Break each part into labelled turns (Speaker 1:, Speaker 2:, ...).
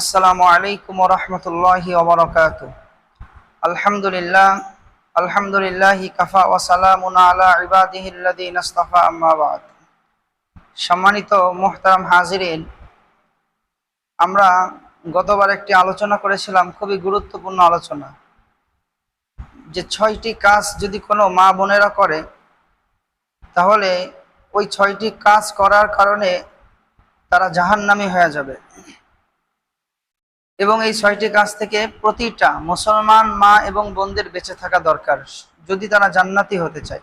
Speaker 1: আসসালামু আলাইকুম রহমতুল্লাহি ওবরকাত আলহামদুলিল্লাহ আলহামদুলিল্লাহ কাফা ওয়াসালামুন আলা ইবাদিহিল্লাযীন ইসতাফা আম্মা বাদ। সম্মানিত মুহতারাম হাজিরিন, আমরা গতবার একটি আলোচনা করেছিলাম, খুবই গুরুত্বপূর্ণ আলোচনা। যে ছয়টি কাজ যদি কোনো মা বোনেরা করে, তাহলে ওই ছয়টি কাজ করার কারণে তারা জাহান্নামী হয়ে যাবে। এবং এই ছয়টি কাজ থেকে প্রতিটা মুসলমান মা এবং বোনদের বেঁচে থাকা দরকার, যদি তারা জান্নাতি হতে চায়।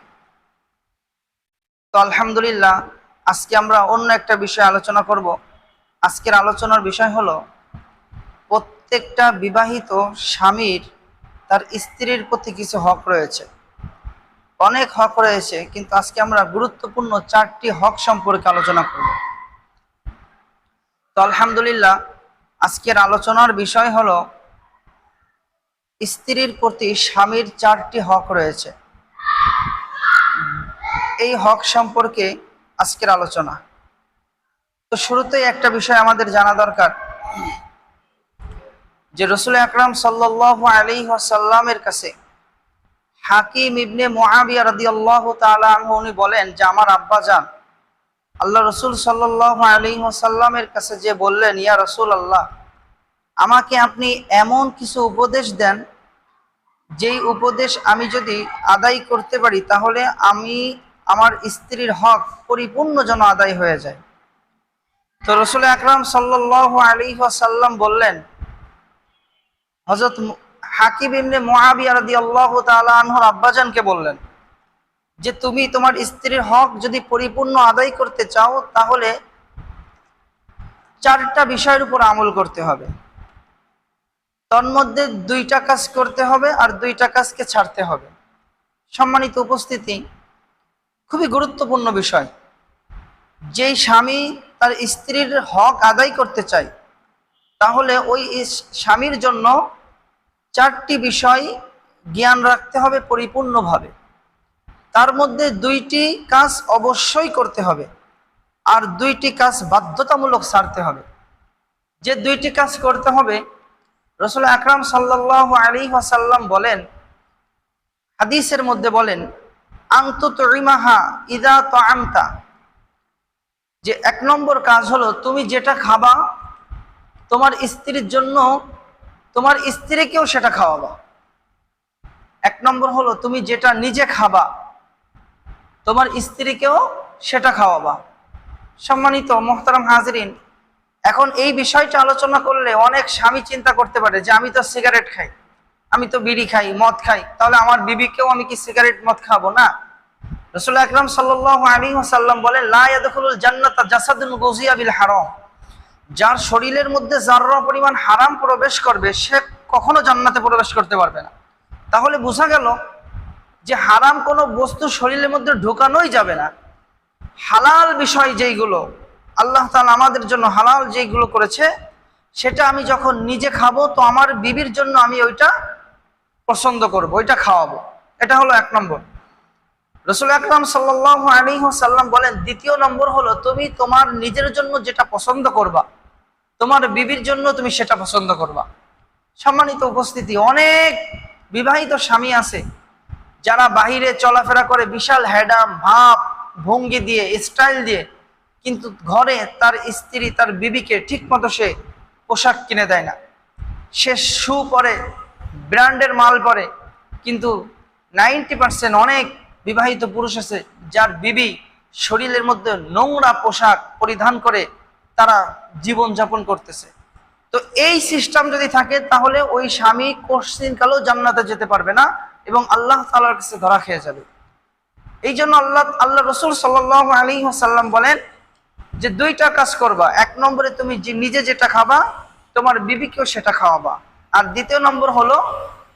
Speaker 1: তো আলহামদুলিল্লাহ, আজকে আমরা অন্য একটা বিষয়ে আলোচনা করব। আজকের আলোচনার বিষয় হলো, প্রত্যেকটা বিবাহিত স্বামীর তার স্ত্রীর প্রতি কিছু হক রয়েছে। অনেক হক রয়েছে, কিন্তু আজকে আমরা গুরুত্বপূর্ণ চারটি হক সম্পর্কে আলোচনা করব। তো আলহামদুলিল্লাহ আজকের আলোচনার বিষয় হলো, স্ত্রীর প্রতি স্বামীর চারটি হক রয়েছে। এই হক সম্পর্কে আজকের আলোচনা। তো শুরুতেই একটা বিষয় আমাদের জানা দরকার। যে রসুল আকরাম সাল্লাহ আলী সাল্লামের কাছে হাকিম ইবনে মোয়াবিয়া রদি আল্লাহ তালা উনি বলেন যে, আমার আব্বা যান আল্লাহ রসুল সাল্লাহ আলী সাল্লামের কাছে যে বললেন, ইয়া রসুল আল্লাহ আমাকে আপনি এমন কিছু উপদেশ দেন, যেই উপদেশ আমি যদি আদায় করতে পারি, তাহলে আমি আমার স্ত্রীর হক পরিপূর্ণ যেন আদায় হয়ে যায়। তো রসুল আকরাম সাল্লাহ আলী বললেন হজরত হাকিব ইমনে মোয়াবিয়া রদি আল্লাহ তালা আনহর আব্বাজানকে বললেন যে তুমি তোমার স্ত্রীর হক যদি পরিপূর্ণ আদায় করতে চাও, তাহলে চারটা বিষয়ের উপর আমল করতে হবে। তন্মধ্যে দুইটা কাজ করতে হবে আর দুইটা কাজকে ছাড়তে হবে। সম্মানিত উপস্থিতি, খুবই গুরুত্বপূর্ণ বিষয়। যেই স্বামী তার স্ত্রীর হক আদায় করতে চায়, তাহলে ওই স্বামীর জন্য চারটি বিষয় জ্ঞান রাখতে হবে পরিপূর্ণভাবে। তার মধ্যে দুইটি কাজ অবশ্যই করতে হবে আর দুইটি কাজ বাধ্যতামূলক ছাড়তে হবে। যে দুইটি কাজ করতে হবে, রসুল আকরাম সাল্লাহ আলী ওয়াসাল্লাম বলেন, হাদিসের মধ্যে বলেন আংতু তরিমাহা ইদা তো আমতা যে এক নম্বর কাজ হলো, তুমি যেটা খাবা, তোমার স্ত্রীর জন্য, তোমার স্ত্রীকেও সেটা খাওয়াবা। এক নম্বর হলো, তুমি যেটা নিজে খাবা তোমার স্ত্রীকেও সেটা খাওয়াবা। সম্মানিত মোহতারাম হাজরিন, এখন এই বিষয়টা আলোচনা করলে অনেক স্বামী চিন্তা করতে পারে যে আমি তো সিগারেট খাই, আমি তো বিড়ি খাই, মদ খাই, তাহলে আমার বিবিকেও আমি কি সিগারেট, মদ খাব না। রসুল আকরাম সাল্লাহ আলী সাল্লাম বলেন জান্নাত বিল হারম। যার শরীরের মধ্যে যার্রা পরিমাণ হারাম প্রবেশ করবে, সে কখনো জান্নাতে প্রবেশ করতে পারবে না। তাহলে বোঝা গেল যে হারাম কোনো বস্তু শরীরের মধ্যে ঢোকানোই যাবে না। হালাল বিষয় যেইগুলো, আল্লাহ তালা আমাদের জন্য হালাল যেইগুলো করেছে, সেটা আমি যখন নিজে খাব, তো আমার বিবির জন্য আমি ওইটা পছন্দ করব, ওইটা খাওয়াবো। এটা হলো এক নম্বর। রসুল আকরাম সাল্লাহ আলী সাল্লাম বলেন, দ্বিতীয় নম্বর হলো, তুমি তোমার নিজের জন্য যেটা পছন্দ করবা, তোমার বিবির জন্য তুমি সেটা পছন্দ করবা। সম্মানিত উপস্থিতি, অনেক বিবাহিত স্বামী আছে যারা বাহিরে চলাফেরা করে বিশাল হ্যাডাম, ভাব, ভঙ্গি দিয়ে, স্টাইল দিয়ে, কিন্তু ঘরে তার স্ত্রী, তার বিবিকে ঠিক মতো সে পোশাক কিনে দেয় না। সে শু পরে, ব্র্যান্ডের মাল পরে, কিন্তু নাইনটি পার্সেন্ট অনেক বিবাহিত পুরুষ আছে যার বিবি শরীরের মধ্যে নোংরা পোশাক পরিধান করে তারা জীবন যাপন করতেছে। তো এই সিস্টেম যদি থাকে, তাহলে ওই স্বামী কোশ্চিনকালেও জান্নাতে যেতে পারবে না। এবং আল্লাহ তালার কাছে ধরা খেয়ে যাবে। এই জন্য আল্লাহ আল্লাহ রসুল সাল্লাহ আলী সাল্লাম বলেন যে দুইটা কাজ করবা। এক নম্বরে তুমি নিজে যেটা খাবা, তোমার বিবিকেও সেটা খাওয়াবা। আর দ্বিতীয় নম্বর হলো,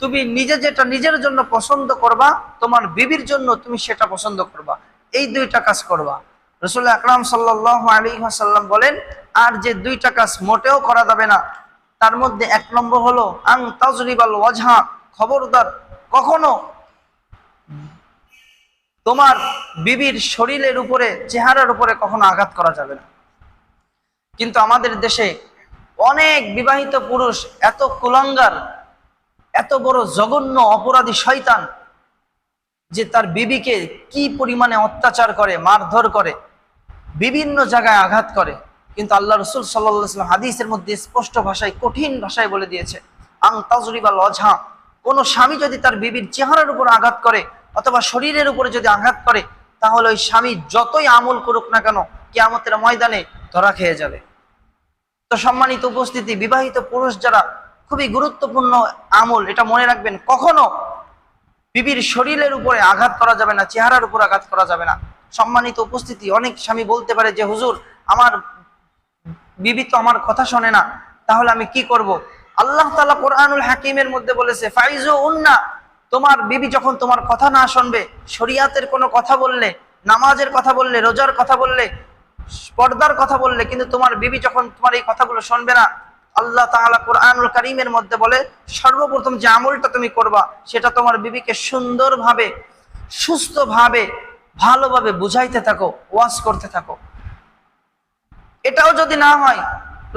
Speaker 1: তুমি নিজে যেটা নিজের জন্য পছন্দ করবা, তোমার বিবির জন্য তুমি সেটা পছন্দ করবা। এই দুইটা কাজ করবা। রসুল আকরাম সাল্লাহ আলী সাল্লাম বলেন, আর যে দুইটা কাজ মোটেও করা যাবে না, তার মধ্যে এক নম্বর হলো আং তাজরিবাল ওয়াজহা, খবরদার কখনো? তোমার বিবির শরীরের উপরে, চেহারার উপরে কখনো আঘাত করা যাবে না। কিন্তু আমাদের দেশে অনেক বিবাহিত পুরুষ এত কুলাঙ্গার, এত বড় জঘন্য অপরাধী শয়তান, যে তার বিবিকে কি পরিমাণে অত্যাচার করে, মারধর করে, বিভিন্ন জায়গায় আঘাত করে। কিন্তু আল্লাহ রসুল সাল্লাম হাদিসের মধ্যে স্পষ্ট ভাষায়, কঠিন ভাষায় বলে দিয়েছে আং তাজরিবা লঝা কোনো স্বামী যদি তার বিবির চেহারার উপর আঘাত করে অথবা শরীরের উপরে যদি আঘাত করে, তাহলে ওই স্বামী যতই আমল করুক না কেন কেয়ামতের ময়দানে ধরা খেয়ে যাবে। তো সম্মানিত উপস্থিতি, বিবাহিত পুরুষ যারা, খুবই গুরুত্বপূর্ণ আমল, এটা মনে রাখবেন, কখনো বিবির শরীরের উপরে আঘাত করা যাবে না, চেহারার উপর আঘাত করা যাবে না। সম্মানিত উপস্থিতি, অনেক স্বামী বলতে পারে যে, হুজুর, আমার বিবি তো আমার কথা শোনে না, তাহলে আমি কি করব? আল্লাহ তালা কোরআনুল হাকিমের মধ্যে বলেছে, ফাইজু উন্না তোমার বিবি যখন তোমার কথা না শুনবে, শরিয়াতের কোনো কথা বললে, নামাজের কথা বললে, রোজার কথা বললে, পর্দার কথা বললে, কিন্তু তোমার বিবি যখন তোমার এই কথাগুলো শুনবে না, আল্লাহ তাআলা কোরআনুল করিমের মধ্যে বলে, সর্বপ্রথম যে আমলটা তুমি করবা, সেটা তোমার বিবিকে সুন্দরভাবে, সুস্থভাবে, ভালোভাবে বুঝাইতে থাকো, ওয়াজ করতে থাকো। এটাও যদি না হয়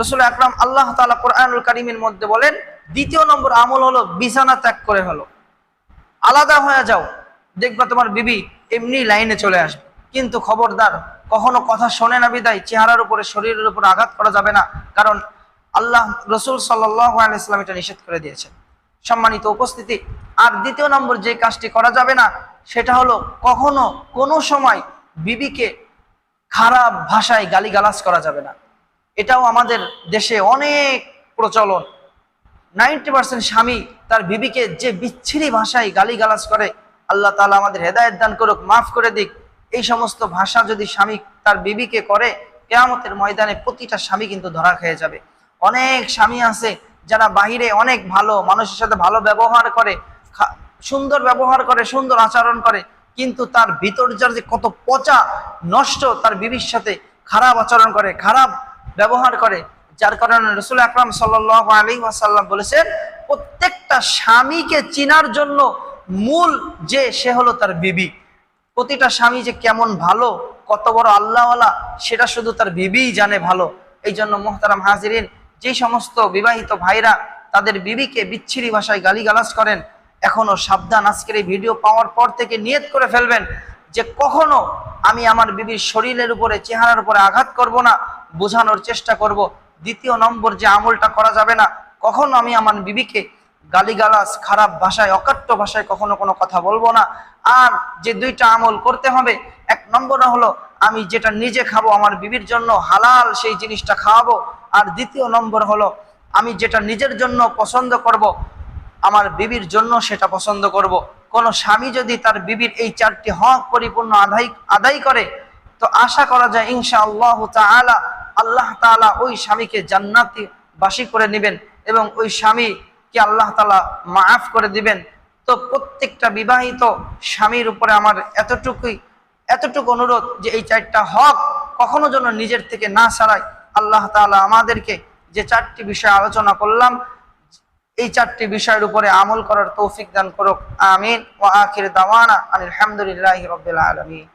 Speaker 1: রসুল আকরাম আল্লাহ তাআলা কোরআনুল কারীমের মধ্যে বলেন, দ্বিতীয় নম্বর আমল হলো বিছানা ত্যাগ করে হলো আলাদা হয়ে যাও, দেখবা তোমার বিবি এমনি লাইনে চলে আসবে। কিন্তু খবরদার, কখনো কথা শোনে না বিদায়, চেহারার উপরে, শরীরের উপরে আঘাত করা যাবে না। কারণ আল্লাহ রসুল সাল্লাম এটা নিষেধ করে দিয়েছেন। সম্মানিত উপস্থিতি, আর দ্বিতীয় নম্বর যে কাজটি করা যাবে না, সেটা হলো কখনো কোনো সময় বিবিকে খারাপ ভাষায় গালিগালাজ করা যাবে না। এটাও আমাদের দেশে অনেক প্রচলন। নাইনটি পার্সেন্ট স্বামী তার বিবিকে যে বিচ্ছিরি ভাষায় গালিগালাজ করে, আল্লাহ তালা আমাদের হেদায়ত দান করুক, মাফ করে দিক। এই সমস্ত ভাষা যদি স্বামী তার বিবিকে করে, কেয়ামতের ময়দানে প্রতিটা স্বামী কিন্তু ধরা খেয়ে যাবে। অনেক স্বামী আছে যারা বাহিরে অনেক ভালো, মানুষের সাথে ভালো ব্যবহার করে সুন্দর ব্যবহার করে, সুন্দর আচরণ করে, কিন্তু তার ভিতর যার যে কত পচা, নষ্ট তার বিবির সাথে খারাপ আচরণ করে, খারাপ ব্যবহার করে, যার কারণে রসুল আকরাম সাল্লাহ আলী ওয়াসাল্লাম বলেছেন, প্রত্যেকটা স্বামীকে চিনার জন্য মূল যে, সে হলো তার বিবি। প্রতিটা স্বামী যে কেমন ভালো, কত বড় আল্লাহওয়ালা, সেটা শুধু তার বিবিই জানে ভালো। এই জন্য মোহতারাম হাজিরিন যে সমস্ত বিবাহিত ভাইরা তাদের বিবিকে বিচ্ছিরি ভাষায় গালিগালাজ করেন, এখনও সাবধান আজকের এই ভিডিও পাওয়ার পর থেকে নিয়ত করে ফেলবেন যে কখনো আমি আমার বিবির শরীরের উপরে, চেহারার উপরে আঘাত করব না বোঝানোর চেষ্টা করব। দ্বিতীয় নম্বর যে আমলটা করা যাবে না, কখনো আমি আমার বিবিকে গালিগালাজ, খারাপ ভাষায়, অকাট্য ভাষায় কখনো কোনো কথা বলব না। আর যে দুইটা আমল করতে হবে, এক নম্বর হলো, আমি যেটা নিজে খাব, আমার বিবির জন্য হালাল সেই জিনিসটা খাওয়াবো। আর দ্বিতীয় নম্বর হলো, আমি যেটা নিজের জন্য পছন্দ করব, আমার বিবির জন্য সেটা পছন্দ করব। কোন স্বামী যদি তার বিবির এই চারটি হক পরিপূর্ণ আদায় আদায় করে, তো আশা করা যায় ইনশা আল্লাহ তাআলা আল্লাহ তাআলা ওই স্বামীকে জান্নাতি বাসী করে নেবেন এবং ওই স্বামীকে আল্লাহ তাআলা মাফ করে দিবেন। তো প্রত্যেকটা বিবাহিত স্বামীর উপরে আমার এতটুকুই, এতটুকু অনুরোধ যে এই চারটা হক কখনো যেন নিজের থেকে না ছাড়াই আল্লাহ তাআলা আমাদেরকে যে চারটি বিষয় আলোচনা করলাম, এই চারটি বিষয়ের উপরে আমল করার তৌফিক দান করুক। আমিন। ওয়া আখির দাওয়ানা আলহামদুলিল্লাহি রাব্বিল আলামিন।